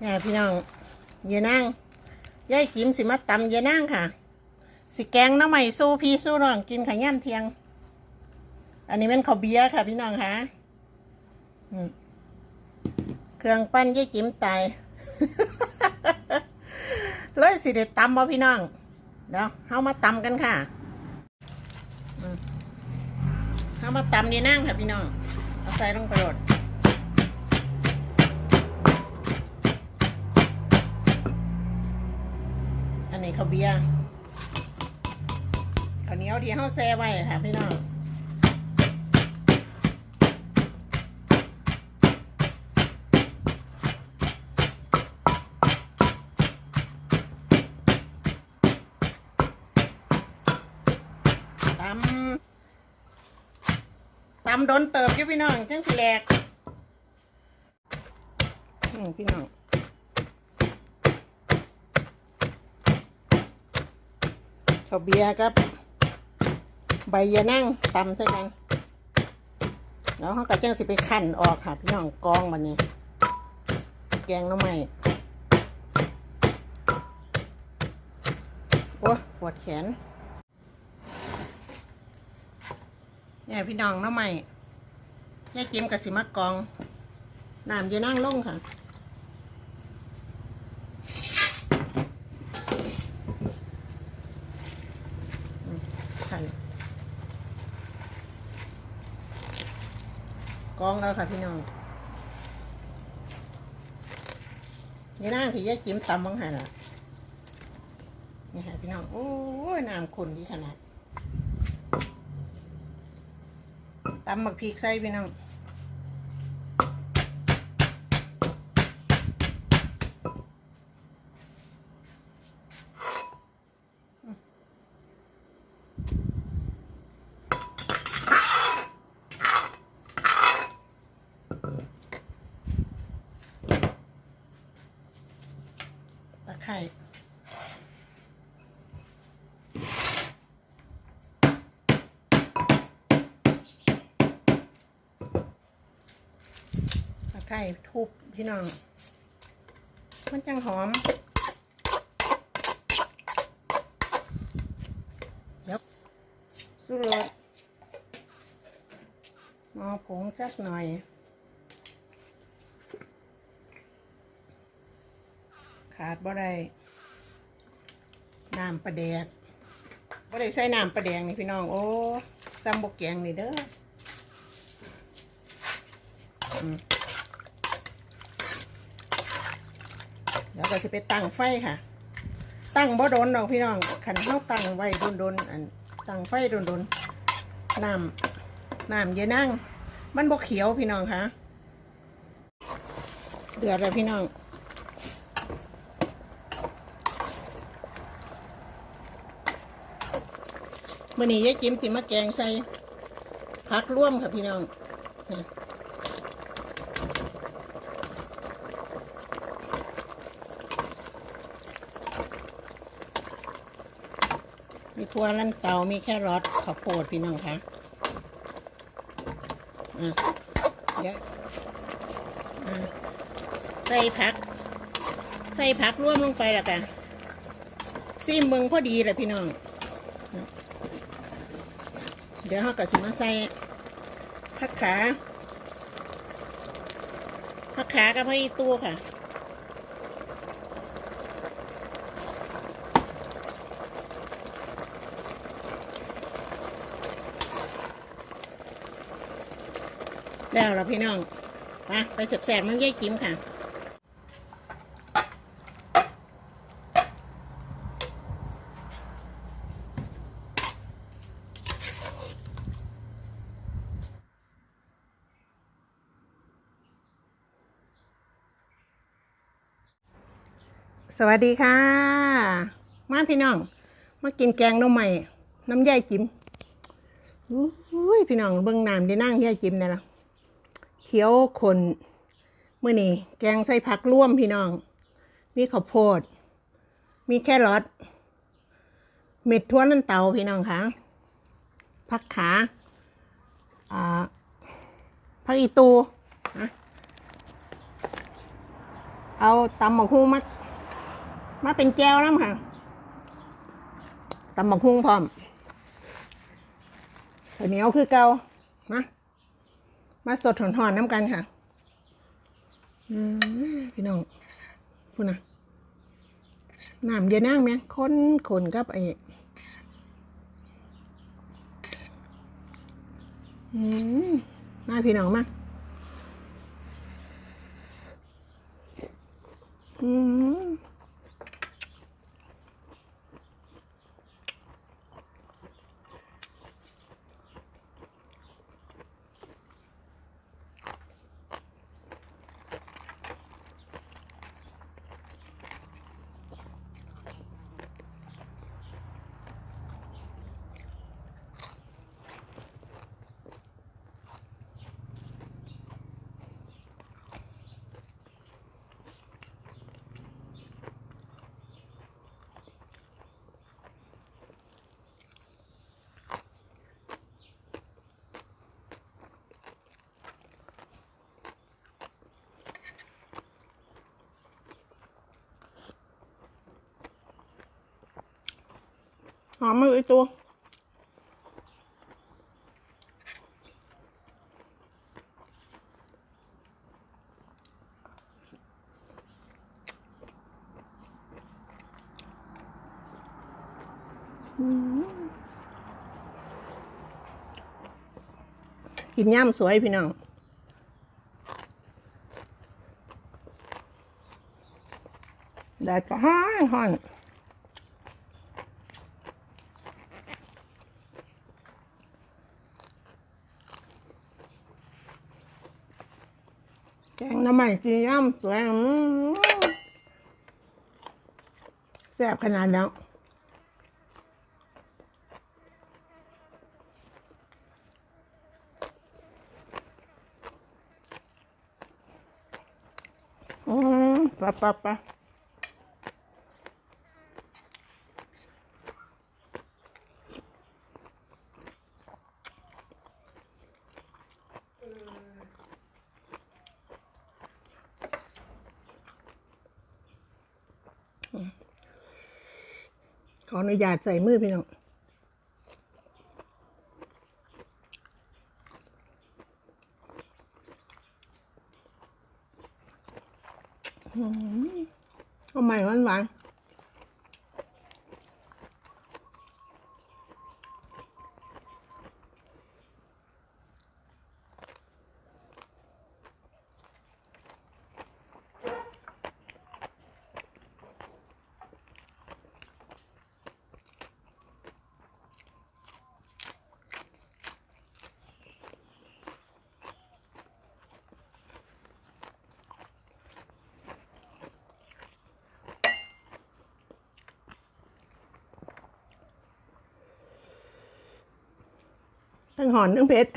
เนี่ยพี่น้องเยายนางยายกิมสิมาตำเยายนางค่ะ สิแกงน้ำใหม่สู้พี่สู้น้องกินขย่ำเทียง อันนี้เป็นข้าวเบียร์ค่ะ พี่น้องค่ะเครื่องปั้นยายจิ๋มตายเลยสิเด็ดตำบ่พี่น้องเดี๋ยวเฮามาตำกันค่ะอืมเฮามาตำดีนั่งค่ะพี่น้องเอาใส่ลงไปโหลด นนี้ข้าวเบียร์ข้าวเหนียวที่เฮาแซ่ไว้ค่ะพี่น้องตำตำโดนเติบอยู่พี่น้องจังสิแหลกพี่น้อง ข้าวเบียร์กับ ใบยะนั่งตำใส่กัน แล้วเขาก็จังสิไปขั้นออกค่ะ พี่น้องกองมันนี้แกงน้ำใหม่โอ้ปวดแขนเนี่ยพี่น้องน้ำใหม่แย่จิ้มกับสิมากองน้ำจะนั่งลงค่ะ อืมค่ะ กองแล้วค่ะพี่น้องนี่นั่งที่แย่จิ้มตำบ้างไงล่ะนี่ค่ะพี่น้อง โอ้ยน้ำขุ่นที่ขนาดตำหมักพริกใส่พี่น้องตะไคร้ ทุบพี่น้อง มันจังหอม เดี๋ยวสุรสมอผงจักหน่อยขาดบ่ได้น้ำปลาแดกบ่ได้ใส่น้ำปลาแดงนี่พี่น้อง โอ้ซ้ำบกแกงนี่เด้อม เดี๋ยว ก็จะไปตั้งไฟค่ะ ตั้งบ่โดนดอกพี่น้องขันเท้าตั้งไว้โดนๆอันตั้งไฟโดนๆน้ำน้ำเยอะนั่งมันบกเขียวพี่น้องคะเดือดแล้วพี่น้องมื่อนี้ยายจิ้มสิมาแกงใส่ผักร่วมค่ะพี่น้อง มีทัวลันเตามีแค่รอทข้าวโพดพี่น้องคะอะเดี๋ยวอะใส่ผัก ใส่ผักร่วมลงไปแล้วกันซีมเมืองพอดีเลยพี่น้อง เดี๋ยวเราก็สิมาใส่ผักขาผักขากับผักอีตัวค่ะ แล้วเราพี่น้องไปไปแสบๆมันย่ายจิ้มค่ะสวัสดีค่ะ มาพี่น้อง มากินแกงน้ำใหม่น้ำย่ายจิ้มอุ้ยพี่น้องเบิ่งน้ำได้นั่งย่ายจิ้มเนี่ยละ เขียวขนเมื่อนี้แกงใส่ผักร่วมพี่น้อง มีข้าวโพด มีแครอทเม็ดทั่วนันเตาพี่น้องคะผักขาอ่าผักอีตูเอาตำหมกฮุ้งมามาเป็นแก้วน้ำค่ะตำหมกฮุ้งพร้อมเหนียวคือเกามา มาสดหอนๆน้ำกันค่ะพี่น้องพูดนะน้ำเยอะนั่งไหมคนคนกับไอ้อืมมาพี่น้องมาอืม หอมมือไอตัวกินย่ำสวยพี่น้องแดดก็ฮ้อนฮ้อน ใหม่กินย่ำสวยอืมแซ่บขนาดแล้วอืมปะปะปะ ขออนุญาตใส่มือพี่น้อง เอาใหม่หวานหวาน ทั้งหอนทั้งเพชร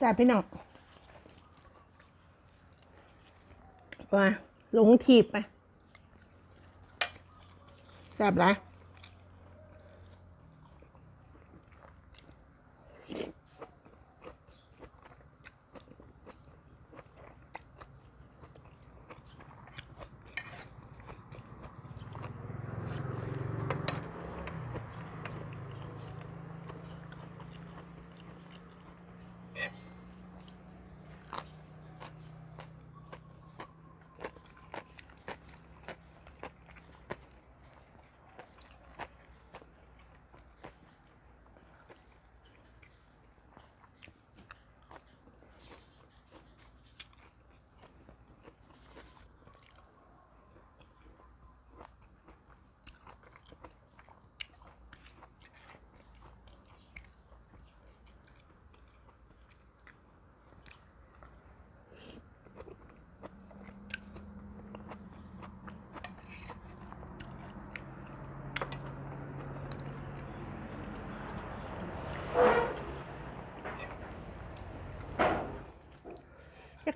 จ้าพี่น้องว่าลงทีบไปแซ่บไร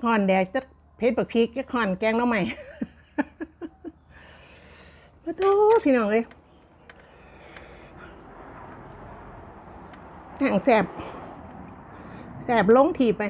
ห่อนแดดจะเพชรบักพริกจะห่อนแกงหน้องใหม่มาดูพี่น้องเลยห่างแสบแสบลงทีไป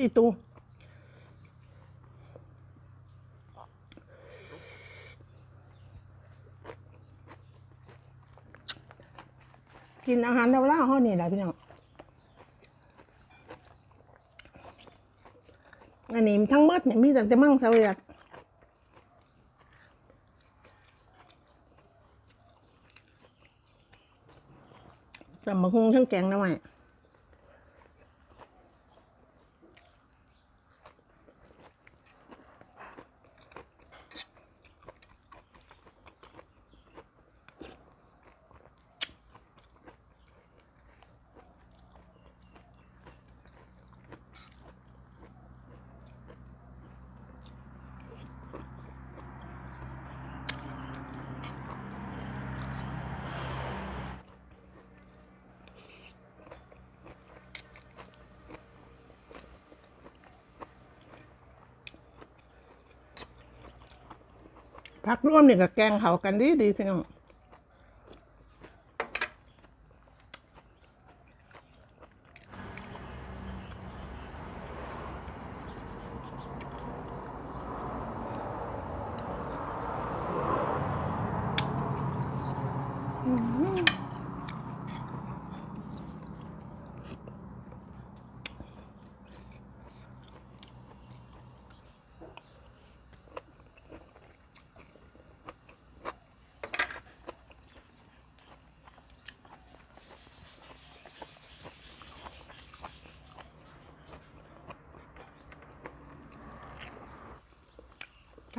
อีตูกินอาหารเราล่าห้อนี่แหละพี่น้องอันนี้ทั้งหมดเนี่ยมีแต่แต่มั่งเสวียดจำมาคุงทั้งแกงนะไหม พักร่วมเนี่ยกับแกงเขากันดีดีพี่น้องอืม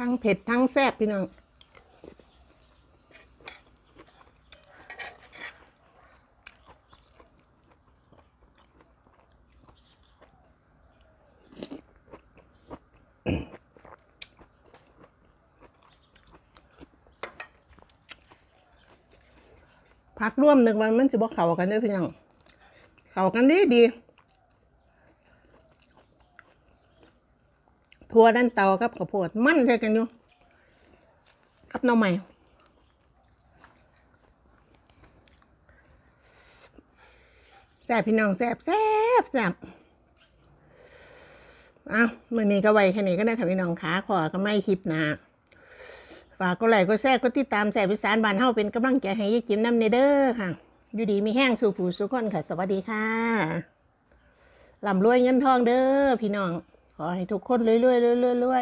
ทั้งเผ็ดทั้งแซ่บพี่น้องพักร่วมหนึ่งวันมันจะบอกเขากันด้อพี่น้องเขากันดีดี ทัวด้านเตากับข้าวโพดมันใช่กันอยู่กับน้องใหม่แซ่บพี่น้องแซ่บแซ่บแซ่บเอ้ามื่อนี้ก็ไว้แค่นี้ก็ได้ค่ะพี่น้องขาขอก็ไม่คลิปหนาฝากก็ไลค์ก็แชร์ก็ติดตามแสบพิสานบานเฮาเป็นกำลังใจให้ยายจิมน้ำเนเด้อค่ะ อยู่ดีมีแห้งสู่ผู้สุขคนค่ะ สวัสดีค่ะลำรวยเงินทองเด้อพี่น้อง ขอให้ทุกคนรวยๆรวยๆรวย